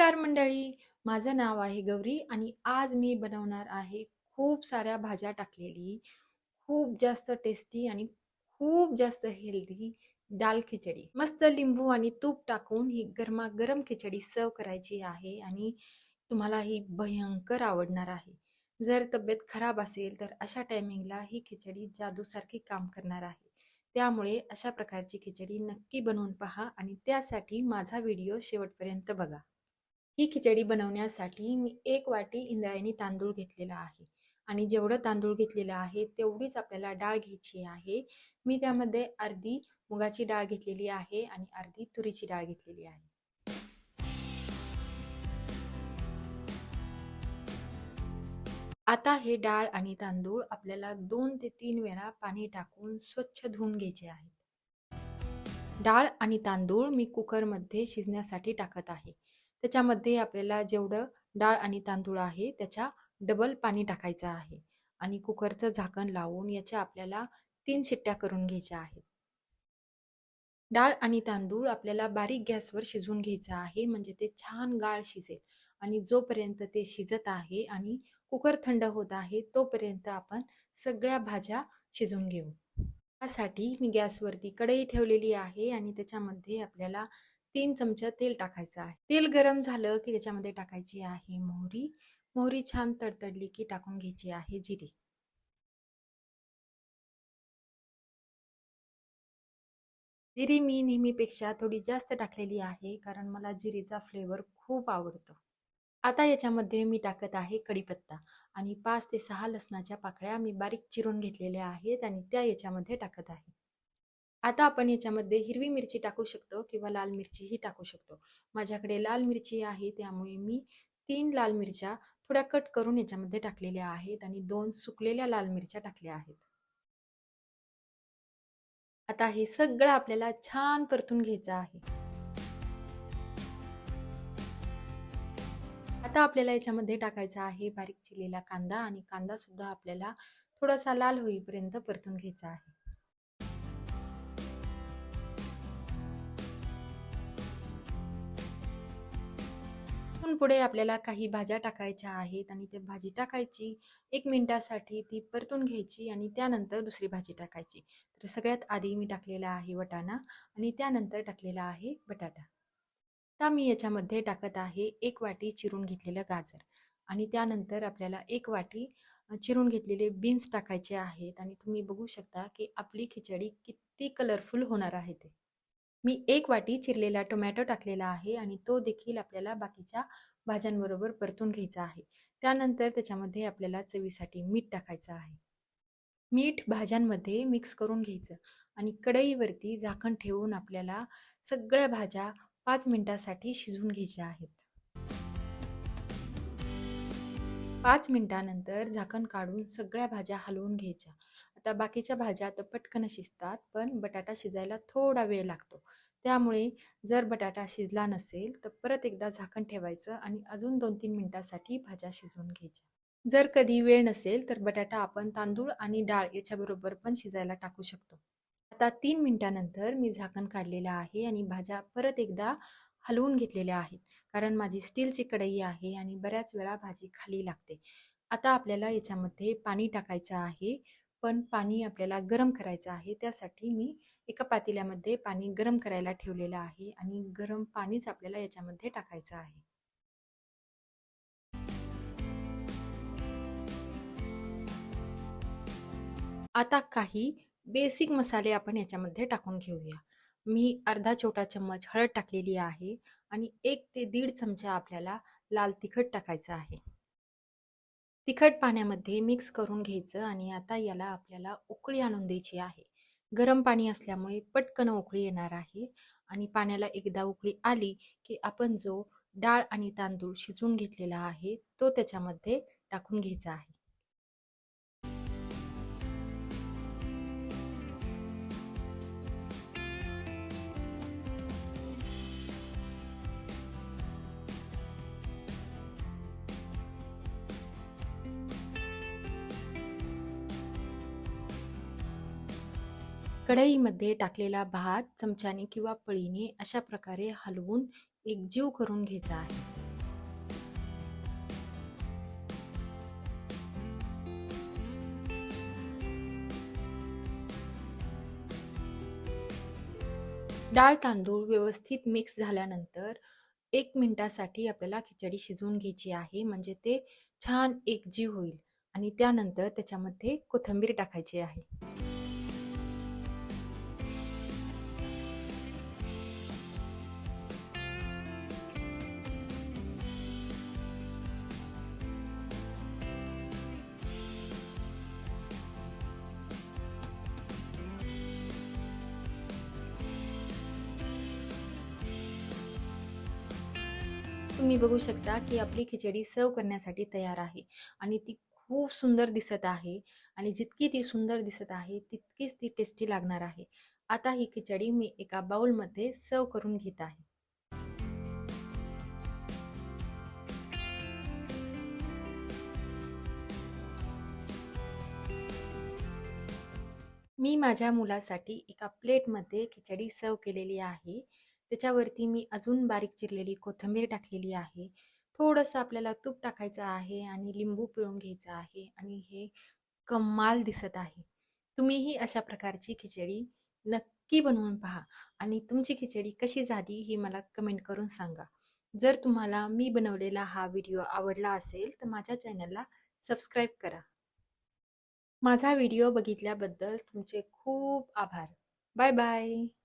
नमस्कार मंडळी. माझं नाव आहे गौरी आणि आज मी बनवणार आहे खूप साऱ्या भाज्या टाकलेली. खूप जास्त टेस्टी आणि खूप जास्त हेल्दी दाल खिचडी. मस्त लिंबू आणि तूप टाकून ही गरमागरम खिचडी सर्व करायची आहे आणि तुम्हाला ही भयंकर आवडणार आहे. जर तब्येत खराब असेल तर अशा टायमिंगला ही खिचडी जादूसारखी काम करणार आहे. त्यामुळे अशा प्रकारची खिचडी नक्की बनवून पहा आणि त्यासाठी माझा व्हिडिओ शेवटपर्यंत बघा. ही खिचडी बनवण्यासाठी मी एक वाटी इंद्रायणी तांदूळ घेतलेला आहे. आणि जेवढं तांदूळ घेतलेलं आहे तेवढीच आपल्याला डाळ घ्यायची आहे. मी त्यामध्ये अर्धी मुगाची डाळ घेतलेली आहे आणि अर्धी तुरीची डाळ घेतलेली आहे. आता हे डाळ आणि तांदूळ आपल्याला दोन ते तीन वेळा पाणी टाकून स्वच्छ धुवून घ्यायचे आहेत. डाळ आणि तांदूळ मी कुकरमध्ये शिजण्यासाठी टाकत आहे. त्याच्यामध्ये आपल्याला जेवढं डाळ आणि तांदूळ आहे त्याच्या डबल पाणी टाकायचं आहे आणि कुकरचं झाकण लावून याच्या आपल्याला तीन शिट्ट्या करून घ्यायच्या आहेत. डाळ आणि तांदूळ आपल्याला बारीक गॅसवर शिजवून घ्यायचं आहे म्हणजे ते छान गाळ शिजेल आणि जोपर्यंत ते शिजत आहे आणि कुकर थंड होत आहे तोपर्यंत आपण सगळ्या भाज्या शिजवून घेऊ. त्यासाठी मी गॅसवरती कढई ठेवलेली आहे आणि त्याच्यामध्ये आपल्याला तीन चमचा तेल टाकायचं आहे. तेल गरम झालं की त्याच्यामध्ये टाकायची आहे मोहरी. मोहरी छान तडतडली की टाकून घ्यायची आहे जिरी. जिरी मी नेहमीपेक्षा थोडी जास्त टाकलेली आहे कारण मला जिरीचा फ्लेवर खूप आवडतो. आता याच्यामध्ये मी टाकत आहे कढीपत्ता आणि पाच ते सहा लसणाच्या पाकळ्या मी बारीक चिरून घेतलेल्या आहेत आणि त्या याच्यामध्ये टाकत आहे. आता आपण याच्यामध्ये हिरवी मिरची टाकू शकतो किंवा लाल मिरचीही टाकू शकतो. माझ्याकडे लाल मिरची आहे त्यामुळे मी तीन लाल मिरच्या थोड्या कट करून याच्यामध्ये टाकलेल्या आहेत आणि दोन सुकलेल्या लाल मिरच्या टाकल्या आहेत. आता हे सगळं आपल्याला छान परतून घ्यायचं आहे. आता आपल्याला याच्यामध्ये टाकायचा आहे बारीक चिरलेला कांदा आणि कांदा सुद्धा आपल्याला थोडासा लाल होईपर्यंत परतून घ्यायचा आहे. पुढे आपल्याला काही भाज्या टाकायच्या आहेत आणि ते भाजी टाकायची एक मिनिटासाठी ती परतून घ्यायची आणि त्यानंतर दुसरी भाजी टाकायची. तर सगळ्यात आधी मी टाकलेला आहे वटाणा आणि त्यानंतर टाकलेला आहे बटाटा. आता मी याच्यामध्ये टाकत आहे एक वाटी चिरून घेतलेलं गाजर आणि त्यानंतर आपल्याला एक वाटी चिरून घेतलेले बीन्स टाकायचे आहेत आणि तुम्ही बघू शकता की आपली खिचडी किती कलरफुल होणार आहे ते. मी एक वाटी चिरलेला टोमॅटो टाकलेला आहे आणि तो देखील आपल्याला बाकीच्या भाज्यांबरोबर परतून घ्यायचा आहे. त्यानंतर त्याच्यामध्ये आपल्याला चवीसाठी मीठ टाकायचं आहे. मीठ भाज्यांमध्ये मिक्स करून घ्यायचं आणि कढईवरती झाकण ठेवून आपल्याला सगळ्या भाज्या पाच मिनिटासाठी शिजवून घ्यायच्या आहेत. पाच मिनिटानंतर झाकण काढून सगळ्या भाज्या हलवून घ्यायच्या. आता बाकीच्या भाज्या तर पटकन शिजतात पण बटाटा शिजायला थोडा वेळ लागतो. त्यामुळे जर बटाटा शिजला नसेल तर परत एकदा झाकण ठेवायचं आणि अजून दोन तीन मिनटासाठी भाज्या शिजवून घ्यायच्या. जर कधी वेळ नसेल तर बटाटा आपण तांदूळ आणि डाळ याच्याबरोबर पण शिजायला टाकू शकतो. आता तीन मिनटानंतर मी झाकण काढलेलं आहे आणि भाज्या परत एकदा हलवून घेतलेल्या आहेत. कारण माझी स्टीलची कढई आहे आणि बऱ्याच वेळा भाजी खाली लागते. आता आपल्याला याच्यामध्ये पाणी टाकायचं आहे. पण पाणी आपल्याला गरम करायचं आहे त्यासाठी मी एका पातेल्यामध्ये पाणी गरम करायला ठेवलेलं आहे आणि गरम पाणीच आपल्याला याच्यामध्ये टाकायचं आहे. आता काही बेसिक मसाले आपण याच्यामध्ये टाकून घेऊया. मी अर्धा छोटा चम्मच हळद टाकलेली आहे आणि एक ते दीड चमचा आपल्याला लाल तिखट टाकायचं आहे. तिखट पाण्यामध्ये मिक्स करून घ्यायचं आणि आता याला आपल्याला उकळी आणून द्यायची आहे. गरम पाणी असल्यामुळे पटकन उकळी येणार आहे आणि पाण्याला एकदा उकळी आली की आपण जो डाळ आणि तांदूळ शिजवून घेतलेला आहे तो त्याच्यामध्ये टाकून घ्यायचा आहे. कढईमध्ये टाकलेला भात चमच्याने किंवा पळीने अशा प्रकारे हलवून एकजीव करून घ्यायचा आहे. डाळ तांदूळ व्यवस्थित मिक्स झाल्यानंतर एक मिनिटासाठी आपल्याला खिचडी शिजवून घ्यायची आहे म्हणजे ते छान एकजीव होईल आणि त्यानंतर त्याच्यामध्ये कोथिंबीर टाकायची आहे. तुम्ही बघू शकता की आपली खिचडी सर्व करण्यासाठी तयार आहे आणि ती खूप सुंदर दिसत आहे आणि जितकी ती सुंदर दिसत आहे तितकीच ती टेस्टी लागणार आहे. आता ही खिचडी मी एका बाउलमध्ये सर्व करून घेत आहे. मी माझ्या मुलासाठी एका प्लेटमध्ये खिचडी सर्व केलेली आहे. त्याच्यावरती मी अजून बारीक चिरलेली कोथिंबीर टाकलेली आहे. थोडंसं आपल्याला तूप टाकायचं आहे आणि लिंबू पिळून घ्यायचं आहे आणि हे कमाल दिसत आहे. तुम्हीही अशा प्रकारची खिचडी नक्की बनवून पहा आणि तुमची खिचडी कशी झाली हे मला कमेंट करून सांगा. जर तुम्हाला मी बनवलेला हा व्हिडिओ आवडला असेल तर माझ्या चॅनलला सबस्क्राईब करा. माझा व्हिडिओ बघितल्याबद्दल तुमचे खूप आभार. Bye bye.